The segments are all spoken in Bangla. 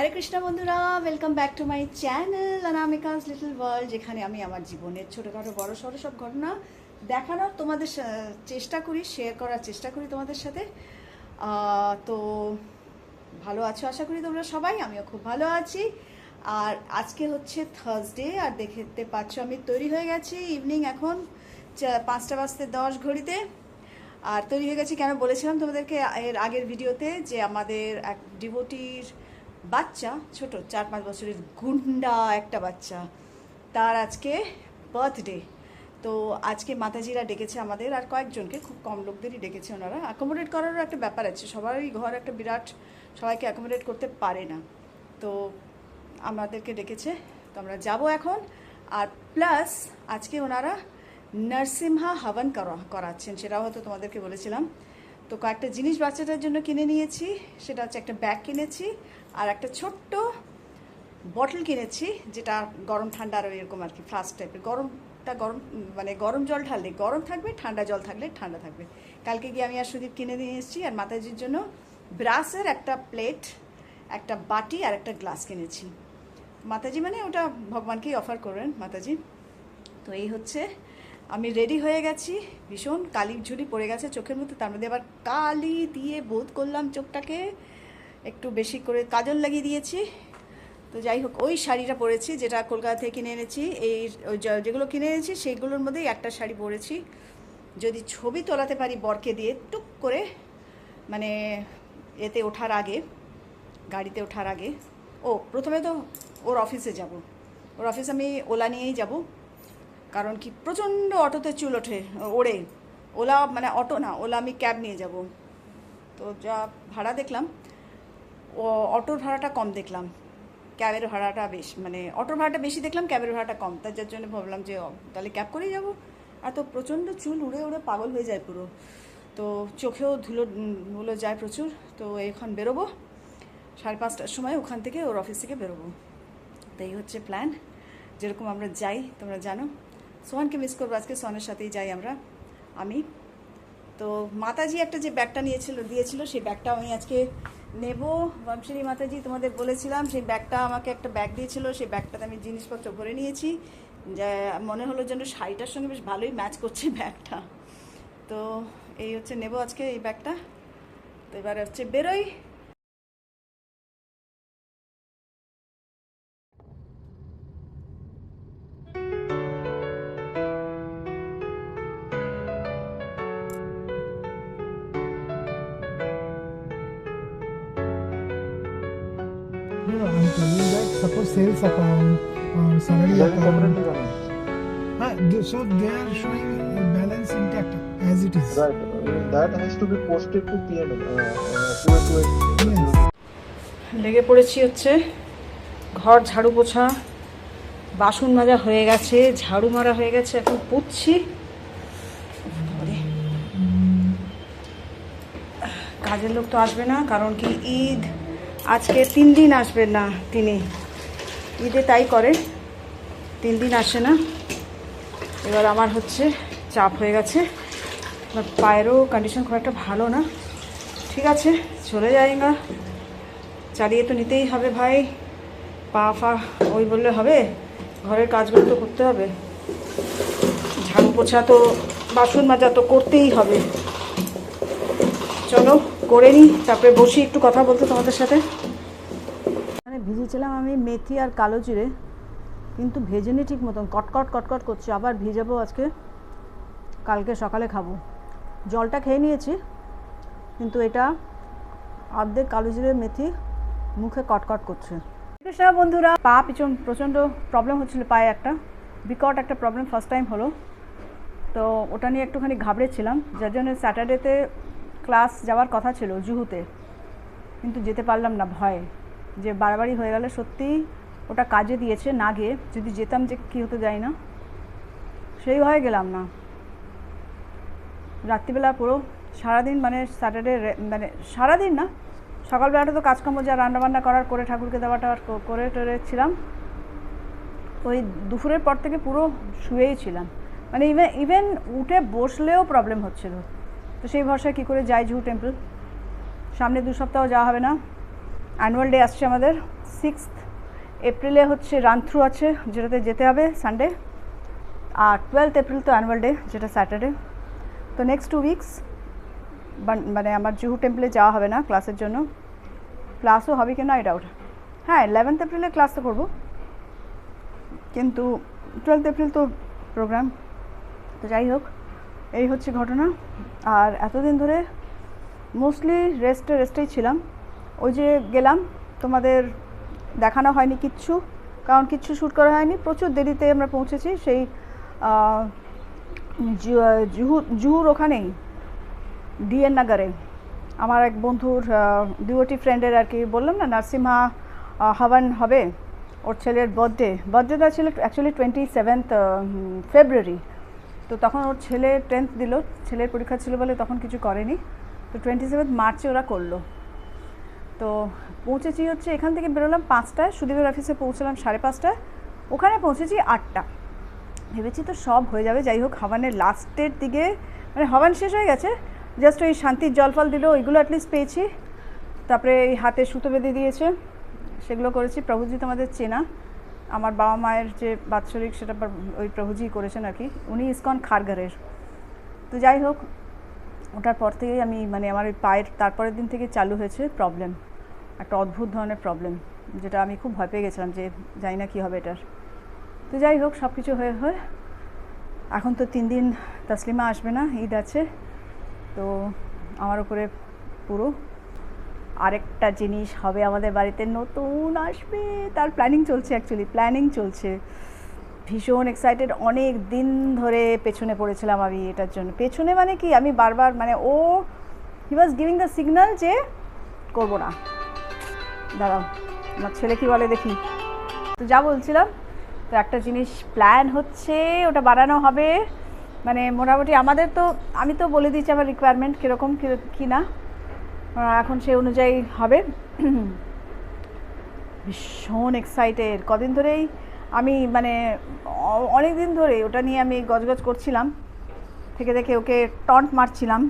হরে কৃষ্ণ বন্ধুরা welcome back to my channel Anamika's little world যেখানে আমি আমার জীবনের ছোটোখাটো বড় সড়ো সব ঘটনা দেখানোর তোমাদের চেষ্টা করি শেয়ার করার চেষ্টা করি তোমাদের সাথে। তো ভালো আছো আশা করি তোমরা সবাই, আমিও খুব ভালো আছি। আর আজকে হচ্ছে থার্সডে আর দেখতে পাচ্ছ আমি তৈরি হয়ে গেছি ইভিনিং এখন পাঁচটা বাজতে দশ ঘড়িতে। আর তৈরি হয়ে গেছি কেন বলেছিলাম তোমাদেরকে এর আগের ভিডিওতে যে আমাদের এক ডিভোটির বাচ্চা, ছোট, চার পাঁচ বছরের গুন্ডা একটা বাচ্চা। তার আজকে বার্থডে তো আজকে মাতাজিরা ডেকেছে আমাদের, আর কয়েকজনকে, খুব কম লোকদেরই ডেকেছে ওনারা। অ্যাকোমোডেট করারও একটা ব্যাপার আছে, সবারই ঘর একটা বিরাট, সবাইকে অ্যাকোমোডেট করতে পারে না। তো আমাদেরকে ডেকেছে, তো আমরা যাব এখন। আর প্লাস আজকে ওনারা নরসিমহা হাবন করা, করাচ্ছেন, সেটাও হয়তো তোমাদেরকে বলেছিলাম। তো কয়েকটা জিনিস বাচ্চাটার জন্য কিনে নিয়েছি, সেটা হচ্ছে একটা ব্যাগ কিনেছি আর একটা ছোট্ট বটল কিনেছি, যেটা গরম ঠান্ডা আর এরকম আর কি ফ্লাস্ক টাইপের গরমটা গরম মানে গরম জল ঢাললে, গরম থাকবে, ঠান্ডা জল থাকলে ঠান্ডা থাকবে। কালকে গিয়ে আমি আর সুদীপ কিনে নিয়ে এসেছি, আর মাতাজির জন্য ব্রাসের একটা প্লেট একটা বাটি আর একটা গ্লাস কিনেছি। মাতাজি মানে ওটা ভগবানকেই অফার করবেন, মাতাজি। তো এই হচ্ছে, আমি রেডি হয়ে গেছি, ভীষণ কালি ঝুড়ি পড়ে গেছে চোখের মধ্যে, তার মধ্যে আবার কালি দিয়ে বোধ করলাম চোখটাকে। একটু বেশি করে কাজল লাগিয়ে দিয়েছি। তো যাই হোক, ওই শাড়িটা পরেছি যেটা কলকাতা থেকে কিনে এনেছি। এই যেগুলো কিনে এনেছি, সেইগুলোর মধ্যেই একটা শাড়ি পরেছি। যদি ছবি তোলাতে পারি বরকে দিয়ে টুক করে মানে এতে ওঠার আগে, গাড়িতে ওঠার আগে। ও, প্রথমে তো ওর অফিসে যাব। ওর অফিস আমি ওলা নিয়েই যাব। কারণ কি, প্রচণ্ড অটোতে চুল ওঠে, ওড়ে। ওলা মানে অটো না, ওলা আমি ক্যাব নিয়ে যাব। তো যা ভাড়া দেখলাম অটোর ভাড়াটা কম দেখলাম। ক্যাবের ভাড়াটা বেশ মানে অটোর ভাড়াটা বেশি দেখলাম, ক্যাবের ভাড়াটা কম। তার যার জন্য ভাবলাম যে তাহলে ক্যাব করেই যাব। আর তো প্রচণ্ড চুল উড়ে উড়ে পাগল হয়ে যায় পুরো। তো চোখেও ধুলো ধুলো যায় প্রচুর। তো এখন বেরোবো। সাড়ে পাঁচটার সময় ওখান থেকে ওর অফিস থেকে বেরোবো। তো এই হচ্ছে প্ল্যান। যেরকম আমরা যাই, তোমরা জানো। সোহানকে মিস করব আজকে, সোহানের সাথেই যাই আমরা, আমি। তো মাতাজি একটা যে ব্যাগটা নিয়েছিল, দিয়েছিল, সেই ব্যাগটা আমি আজকে নেব। বংশিনী মাতাজি, তোমাদের বলেছিলাম, সেই ব্যাগটা আমাকে একটা ব্যাগ দিয়েছিল, সেই ব্যাগটাতে আমি জিনিসপত্র ভরে নিয়েছি। মনে হলো যেন শাড়িটার সঙ্গে বেশ ভালোই ম্যাচ করছে ব্যাগটা। তো এই হচ্ছে নেব আজকে এই ব্যাগটা। তো এবার হচ্ছে বেরোই। Suppose sales account or salary That account. Ah, so they are showing uh, balance intact as it is. Right. uh, That has to be posted to PML. Uh, uh, Yes. লেগে পড়েছি হচ্ছে ঘর ঝাড়ু পোছা বাসন মাজা হয়ে গেছে ঝাড়ু মারা হয়ে গেছে এখন পুচ্ছি। কাজের লোক তো আসবে না কারণ কি ঈদ আজকে তিন দিন আসবেন না তিনি ঈদে তাই করে। তিন দিন আসে না। এবার আমার হচ্ছে চাপ হয়ে গেছে। আমার পায়েরও কন্ডিশন খুব একটা ভালো না। ঠিক আছে, চলে যাই না চালিয়ে তো নিতেই হবে ভাই। পা ফা ওই বললে হবে? ঘরের কাজগুলো তো করতে হবে। ঝাড়ু পোছা তো, বাসন মাজা তো করতেই হবে। চলো, করে নিই। তারপরে বসি, একটু কথা বলতে তোমাদের সাথে। ভিজিয়েছিলাম আমি মেথি আর কালো জিরে, কিন্তু ভেজে ভেজেনি ঠিক মতন। কটকট কটকট করছে। আবার ভিজাবো আজকে। কালকে সকালে খাব। জলটা খেয়ে নিয়েছি, কিন্তু এটা অর্ধেক কালো জিরে, মেথি মুখে কটকট করছে। কৃষ্ণ বন্ধুরা, পা পিছন প্রচণ্ড প্রবলেম হচ্ছিল, পায়ে একটা। বিকট একটা প্রবলেম ফার্স্ট টাইম হলো। তো ওটা নিয়ে একটুখানি ঘাবড়েছিলাম। যার জন্য স্যাটারডেতে ক্লাস যাওয়ার কথা ছিল, জুহুতে। কিন্তু যেতে পারলাম না, ভয়ে। যে বাড়াবাড়ি হয়ে গেলে সত্যিই ওটা কাজে দিয়েছে না গিয়ে, যদি যেতাম যে কী হতে যাই না। সেই ভয়ে গেলাম না। রাত্রিবেলা পুরো সারাদিন মানে স্যাটারডে মানে সারাদিন না, সকালবেলাটা তো কাজকর্ম যা রান্নাবান্না করার, করে ঠাকুরকে দেওয়া টাওয়ার করে টরে ছিলাম। ওই দুপুরের পর থেকে পুরো শুয়েই ছিলাম। মানে ইভেন ইভেন উঠে বসলেও প্রবলেম হচ্ছিল। তো সেই ভরসায় কী করে যাই জুহু টেম্পল সামনে দু সপ্তাহ যাওয়া হবে না। অ্যানুয়াল ডে আসছে আমাদের সিক্স এপ্রিলে হচ্ছে রান থ্রু আছে, যেটাতে যেতে হবে সানডে আর টুয়েলথ এপ্রিল তো অ্যানুয়াল ডে যেটা স্যাটারডে তো নেক্সট টু উইকস মানে আমার জুহু টেম্পলে যাওয়া হবে না ক্লাসের জন্য। ক্লাসও হবে কিনা আই ডাউট হ্যাঁ ইলেভেন্থ এপ্রিলে ক্লাস তো করব। কিন্তু টুয়েলথ এপ্রিল তো প্রোগ্রাম তো যাই হোক, এই হচ্ছে ঘটনা। আর এতদিন ধরে মোস্টলি রেস্টে রেস্টেই ছিলাম। ওই যে গেলাম তোমাদের দেখানো হয়নি কিচ্ছু কারণ কিচ্ছু শ্যুট করা হয়নি। প্রচুর দেরিতে আমরা পৌঁছেছি সেই আহ, জুহু জুহুর ওখানেই ডিএন নগরে। আমার এক বন্ধুর ডিওটি ফ্রেন্ডের আর কি বললাম না নার্সিমহা হাওয়ান হবে ওর ছেলের বার্থডে বার্থডেটা ছিল অ্যাকচুয়ালি টোয়েন্টি সেভেন্থ ফেব্রুয়ারি তো তখন ওর ছেলে টেন্থ দিল ছেলের পরীক্ষা ছিল বলে তখন কিছু করেনি। তো টোয়েন্টি সেভেন্থ মার্চে ওরা করল। তো পৌঁছেছি হচ্ছে এখান থেকে বেরোলাম পাঁচটায়, সুদীপের অফিসে পৌঁছলাম সাড়ে পাঁচটায়। ওখানে পৌঁছেছি আটটা। ভেবেছি তো সব হয়ে যাবে, যাই হোক, হাওয়ানের লাস্টের দিকে মানে হাওয়ান শেষ হয়ে গেছে। জাস্ট ওই শান্তির জল ফল দিল, ওইগুলো অ্যাটলিস্ট পেয়েছি। তারপরে এই হাতে সুতো বেঁধে দিয়েছে, সেগুলো করেছি। প্রভুজিৎ আমাদের চেনা। আমার বাবা মায়ের যে বাৎসরিক সেটা ওই প্রভুজি করেছেন আর কি। উনি ইস্কন খারঘরের তো যাই হোক, ওটার পর থেকেই আমি মানে আমার ওই পায়ের, তারপরের দিন থেকে চালু হয়েছে প্রবলেম একটা অদ্ভুত ধরনের প্রবলেম যেটা আমি খুব ভয় পেয়ে গেছিলাম যে জানি না কী হবে এটার। তো যাই হোক সব কিছু হয়ে হয়ে এখন তো তিন দিন তসলিমা আসবে না, ঈদ আছে। তো আমার উপরে পুরো আরেকটা জিনিস হবে আমাদের বাড়িতে, নতুন আসবে। তার প্ল্যানিং চলছে অ্যাকচুয়ালি প্ল্যানিং চলছে। ভীষণ এক্সাইটেড অনেক দিন ধরে পেছনে পড়েছিলাম আমি এটার জন্য। পেছনে মানে কি? আমি বারবার মানে ও he was giving the signal যে করব না। দাঁড়াও, আমার ছেলে কি বলে দেখি। তো যা বলছিলাম, তো একটা জিনিস প্ল্যান হচ্ছে, ওটা বানানো হবে। মানে মোটামুটি আমাদের তো, আমি তো বলে দিচ্ছি আমার রিকোয়ারমেন্ট কীরকম, কী না। এখন সেই অনুযায়ী হবে। ভীষণ এক্সাইটেড কদিন ধরেই আমি মানে অনেক দিন ধরে ওটা নিয়ে আমি গজগজ করছিলাম। থেকে দেখে ওকে টন্ট মারছিলাম।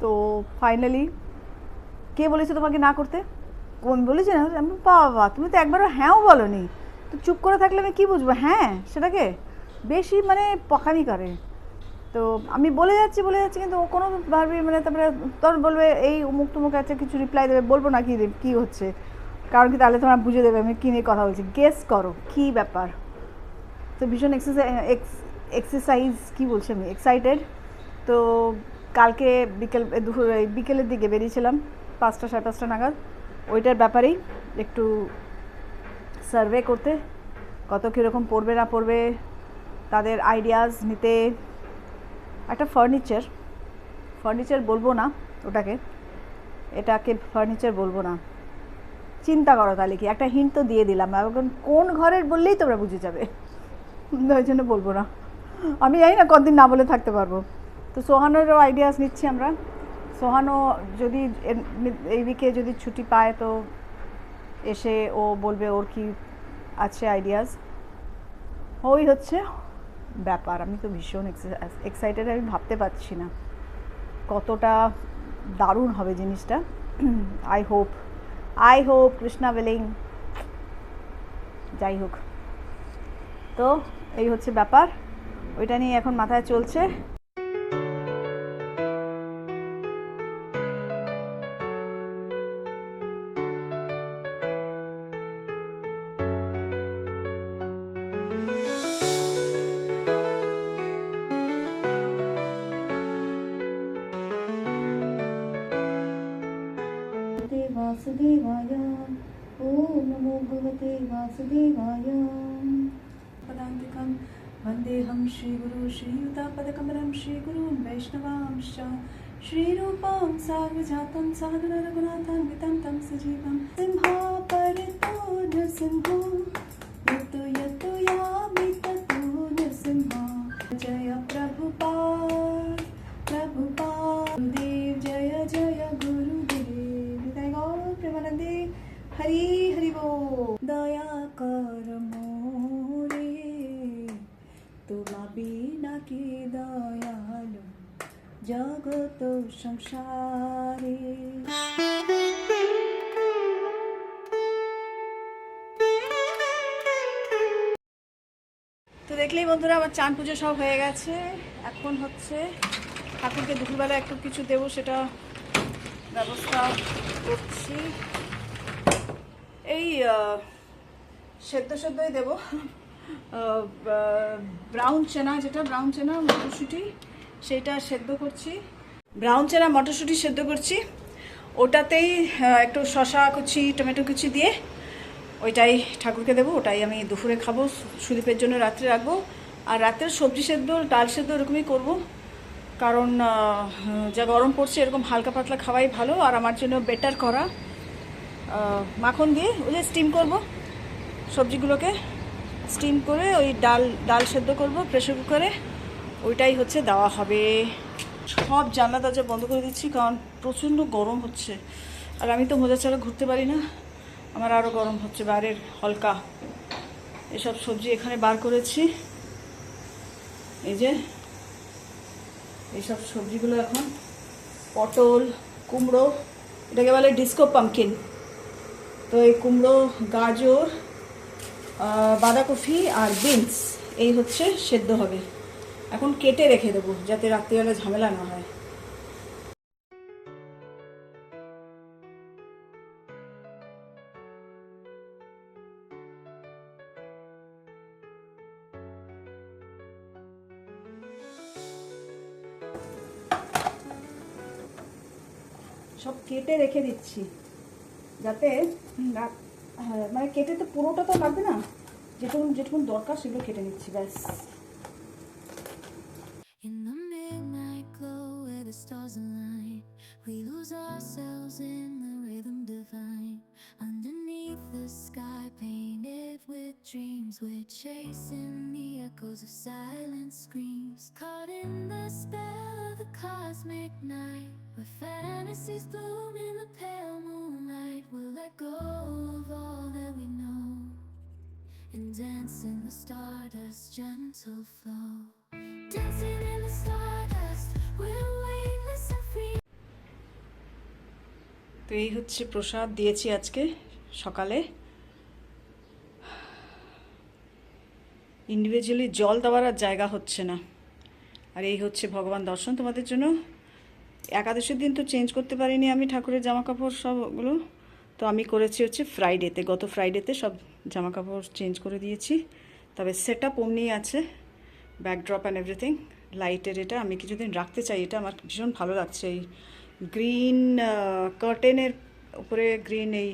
তো ফাইনালি কে বলেছে তোমাকে না করতে? কোন বলেছে না, আমি বাবা, তুমি তো একবারও হ্যাঁও বলনি। তো চুপ করে থাকলে আমি কী বুঝব? হ্যাঁ সেটাকে? বেশি মানে পকামি করে। তো আমি বলে যাচ্ছি বলে যাচ্ছি, কিন্তু ও কোনো ভাবে মানে তারপরে তোর বলবে, এই অমুক টুমুক আছে, কিছু রিপ্লাই দেবে। বলব না কি কী হচ্ছে? কারণ কি তাহলে তোমরা বুঝে দেবে, আমি কী নিয়ে কথা বলছি? গেস করো, কী ব্যাপার? তো ভীষণ এক্সারসাইজ এক্সারসাইজ কী বলছি আমি? এক্সাইটেড তো কালকে বিকেল, দুপুর, বিকেলের দিকে বেরিয়েছিলাম। পাঁচটা সাড়ে পাঁচটা নাগাদ। ওইটার ব্যাপারেই একটু সার্ভে করতে, কত কীরকম পড়বে না পড়বে, তাদের আইডিয়াস নিতে। একটা ফার্নিচার ফার্নিচার বলব না ওটাকে, এটাকে ফার্নিচার বলব না। চিন্তা করো তাহলে কি, একটা হিন্ট তো দিয়ে দিলাম, এখন কোন ঘরের বললেই তোমরা বুঝে যাবে। ওই জন্য বলব না। আমি জানি না কতদিন না বলে থাকতে পারব। তো সোহানেরও আইডিয়াস নিচ্ছি আমরা। সোহানও যদি এই উইকে যদি ছুটি পায় তো এসে ও বলবে ওর কি আছে আইডিয়াস ওই হচ্ছে ব্যাপার। আমি তো ভীষণ এক্সাইটেড আমি ভাবতে পারছি না কতটা দারুণ হবে জিনিসটা। I hope I hope Krishna willing যাই হোক। তো এই হচ্ছে ব্যাপার। ওইটা নিয়ে এখন মাথায় চলছে। वासुदेवाय पदान्तिकं वन्देऽहं श्रीगुरु श्रीयुतापदकमलं श्रीगुरून् वैष्णवांश्च। श्रीरूपां सार्वजातं साधुरघुनाथान्वितं तं सजीवं सिंहापरितो नृसिंहो জগত সংসারে। তো দেখলেই বন্ধুরা, আমার চান পুজো সব হয়ে গেছে। এখন হচ্ছে ঠাকুরকে দুপুরবেলা একটু কিছু দেবো, সেটা ব্যবস্থা করছি। এই সেদ্ধ সেদ্ধই দেবো। ব্রাউন চেনা, যেটা ব্রাউন চেনা, মটরশুঁটি। সেটা সেদ্ধ করছি। ব্রাউন চেনা মটরশুঁটি সেদ্ধ করছি। ওটাতেই একটু শশা কুচি, টমেটো কুচি দিয়ে ওইটাই ঠাকুরকে দেবো, ওটাই আমি দুপুরে খাব, সুদীপের জন্য রাত্রে রাখব। আর রাত্রের সবজি সেদ্ধ, ডাল সেদ্ধ এরকমই করব। কারণ যা গরম পড়ছে, এরকম হালকা পাতলা খাওয়াই ভালো। আর আমার জন্য বেটার করা মাখন দিয়ে ওই যে স্টিম করব সবজিগুলোকে। স্টিম করে ওই ডাল ডাল সেদ্ধ করব প্রেশার কুকারে ওইটাই হচ্ছে দেওয়া হবে। সব জানলা দরজা বন্ধ করে দিচ্ছি, কারণ প্রচণ্ড গরম হচ্ছে। আর আমি তো মোজা ছাড়া ঘুরতে পারি না, আমার আরও গরম হচ্ছে, বাইরের হলকা। এসব সবজি এখানে বার করেছি। এই যে, এইসব সবজিগুলো এখন, পটল, কুমড়ো, এটাকে বলে ডিস্কো পামকিন তো এই কুমড়ো, গাজর বাঁধাকপি আর বিনস, এই হচ্ছে সেদ্ধ হবে। এখন কেটে রেখে দেবো যাতে রাত্রিবেলা ঝামেলা না হয়। সব কেটে রেখে দিচ্ছি যাতে হ্যাঁ, মানে কেটে তো পুরোটা তো লাগবে না? যেটুকুন যেটুকুন দরকার সেগুলো কেটে নিচ্ছি ব্যাস। Silent screams. Caught in the spell of the cosmic night, where fantasies bloom in the pale moonlight. We'll let go of all that we know and dance in the stardust gentle flow. Dancing in the stardust, we're weightless and free. তো এই হচ্ছে প্রসাদ দিয়েছি আজকে সকালে ইন্ডিভিজুয়ালি জল দেওয়ার আর জায়গা হচ্ছে না। আর এই হচ্ছে ভগবান দর্শন তোমাদের জন্য। একাদশের দিন তো চেঞ্জ করতে পারিনি আমি, ঠাকুরের জামা কাপড় সবগুলো। তো আমি করেছি হচ্ছে ফ্রাইডেতে গত ফ্রাইডেতে সব জামা কাপড় চেঞ্জ করে দিয়েছি। তবে সেট আপ আছে ব্যাকড্রপ অ্যান্ড এভরিথিং লাইটের এটা আমি কিছুদিন রাখতে চাই, এটা আমার ভীষণ ভালো লাগছে। এই গ্রিন কার্টেনের উপরে গ্রিন এই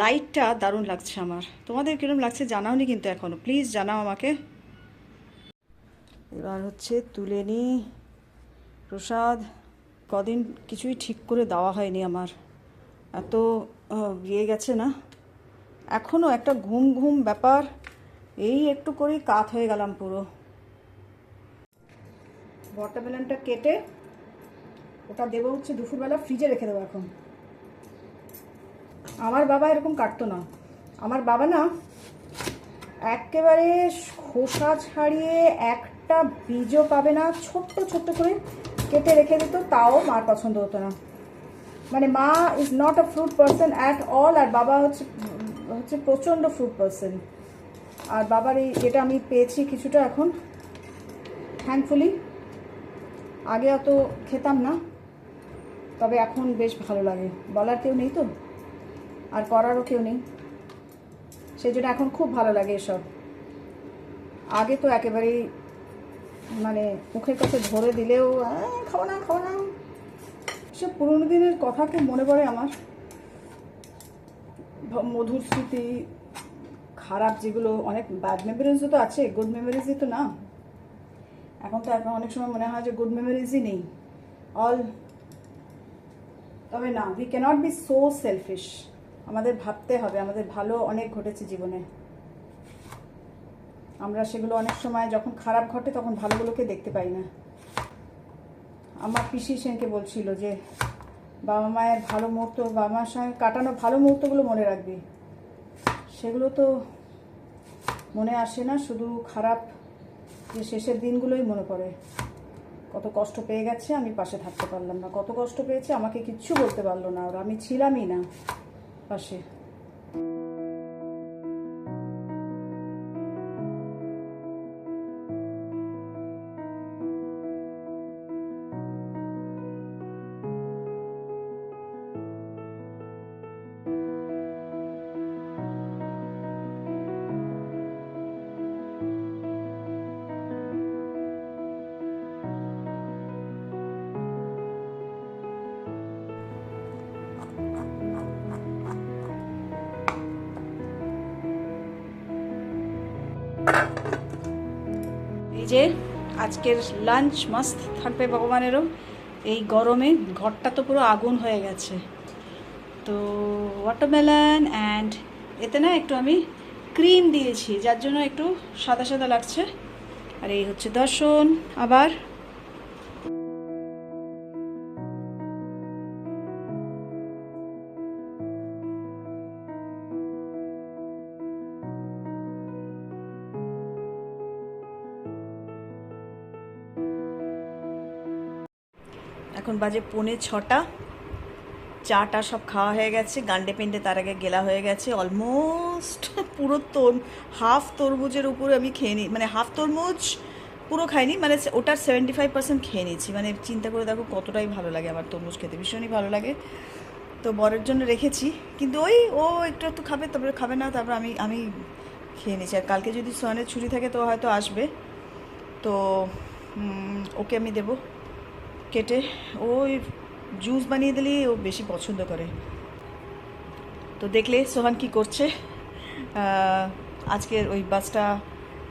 লাইটটা দারুণ লাগছে আমার। তোমাদের কীরকম লাগছে জানাওনি কিন্তু এখনও প্লিজ জানাও আমাকে। এবার হচ্ছে তুলে নিই প্রসাদ, কদিন কিছুই ঠিক করে দেওয়া হয়নি আমার। এত ইয়ে গেছে না। এখনও একটা ঘুম ঘুম ব্যাপার। এই একটু করেই কাত হয়ে গেলাম পুরো। ওয়াটারমেলনটা কেটে ওটা দেবো হচ্ছে দুপুরবেলা ফ্রিজে রেখে দেবো এখন। আমার বাবা এরকম কাটতো না। আমার বাবা না একেবারে খোসা ছাড়িয়ে একটা বীজও পাবে না, ছোট্ট ছোট্ট করে কেটে রেখে দিত, তাও মার পছন্দ হতো না। মানে মা is not a fruit person at all আর বাবা হচ্ছে হচ্ছে প্রচণ্ড ফ্রুট পার্সন আর বাবার এই, এটা আমি পেয়েছি কিছুটা এখন থ্যাঙ্কফুলি আগে অত খেতাম না, তবে এখন বেশ ভালো লাগে। বলার কেউ নেই তো? আর করারও কেউ নেই। সেই জন্য এখন খুব ভালো লাগে এসব। আগে তো একেবারেই মানে মুখের কাছে ধরে দিলেও "আহ, খাব না খাব না। সব পুরোনো দিনের কথা খুব মনে পড়ে আমার। মধুর স্মৃতি খারাপ যেগুলো অনেক ব্যাড মেমোরিজও তো আছে গুড মেমোরিজই তো না। এখন তো এখন অনেক সময় মনে হয় যে গুড মেমোরিজই নেই। অল তবে না we can't be so selfish আমাদের ভাবতে হবে, আমাদের ভালো অনেক ঘটেছে জীবনে। আমরা সেগুলো অনেক সময় যখন খারাপ ঘটে তখন ভালোগুলোকে দেখতে পাই না। আমার পিসি সেনকে বলছিল যে, বাবা মায়ের ভালো মুহূর্ত, বাবা মার সঙ্গে কাটানো ভালো মুহূর্তগুলো মনে রাখবি। সেগুলো তো মনে আসে না, শুধু খারাপ যে শেষের দিনগুলোই মনে পড়ে। কত কষ্ট পেয়ে গেছে, আমি পাশে থাকতে পারলাম না। কত কষ্ট পেয়েছে, আমাকে কিচ্ছু বলতে পারল না ওরা। আমি ছিলামই না। পাশে। যে আজকের লাঞ্চ মাস্ত থাকবে ভগবানেরও। এই গরমে ঘরটা তো পুরো আগুন হয়ে গেছে। তো ওয়াটারমেলন অ্যান্ড এতে না একটু আমি ক্রিম দিয়েছি, যার জন্য একটু সাদা সাদা লাগছে। আর এই হচ্ছে দর্শন, আবার এখন বাজে পৌনে ছটা। চাটা সব খাওয়া হয়ে গেছে, গান্ডে পিন্ডে তার আগে গেলা হয়ে গেছে অলমোস্ট পুরো তোর হাফ তরমুজের উপরে আমি খেয়ে নিই মানে হাফ তরমুজ পুরো খাইনি মানে ওটার সেভেন্টি ফাইভ পার্সেন্ট খেয়ে নিয়েছি। মানে চিন্তা করে দেখো কতটাই ভালো লাগে আমার তরমুজ খেতে, ভীষণই ভালো লাগে। তো বরের জন্য রেখেছি, কিন্তু ওই ও একটু একটু খাবে, তারপরে খাবে না, তারপর আমি আমি খেয়ে নিয়েছি। আর কালকে যদি সোয়ানের ছুটি থাকে তো হয়তো আসবে। তো ওকে আমি দেবো। কেটে ওই জুস বানিয়ে দিলেই ও বেশি পছন্দ করে। তো দেখলে সোহান কি করছে। আজকের ওই বাসটা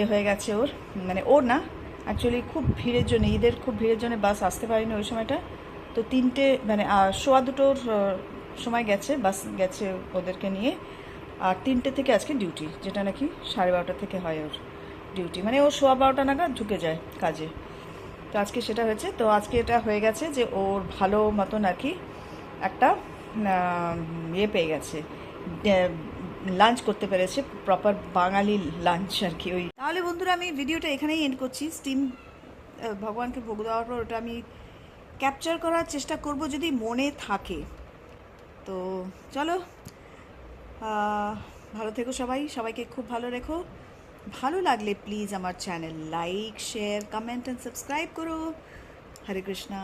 এ হয়ে গেছে ওর। মানে ওর না অ্যাকচুয়ালি খুব ভিড়ের জন্য, ঈদের খুব ভিড়ের জন্য বাস আসতে পারেনি ওই সময়টা। তো তিনটে মানে সোয়া দুটোর সময় গেছে, বাস গেছে ওদেরকে নিয়ে। আর তিনটে থেকে আজকে ডিউটি, যেটা নাকি সাড়ে বারোটা থেকে হয় ওর ডিউটি। মানে ও সোয়া বারোটা নাগাদ ঢুকে যায় কাজে। তো আজকে সেটা হয়েছে। তো আজকে এটা হয়ে গেছে যে ওর ভালো মতন আর কি একটা ইয়ে পেয়ে গেছে। লাঞ্চ করতে পেরেছে প্রপার বাঙালি লাঞ্চ আর কি ওই। তাহলে বন্ধুরা আমি ভিডিওটা এখানেই এন্ড করছি। স্টিম ভগবানকে ভোগ দেওয়ার পর ওটা আমি ক্যাপচার করার চেষ্টা করব যদি মনে থাকে। তো চলো ভালো থেকো সবাই। সবাইকে খুব ভালো রেখো। ভালো লাগলে প্লিজ আমার channel like share comment and subscribe করো হরে কৃষ্ণা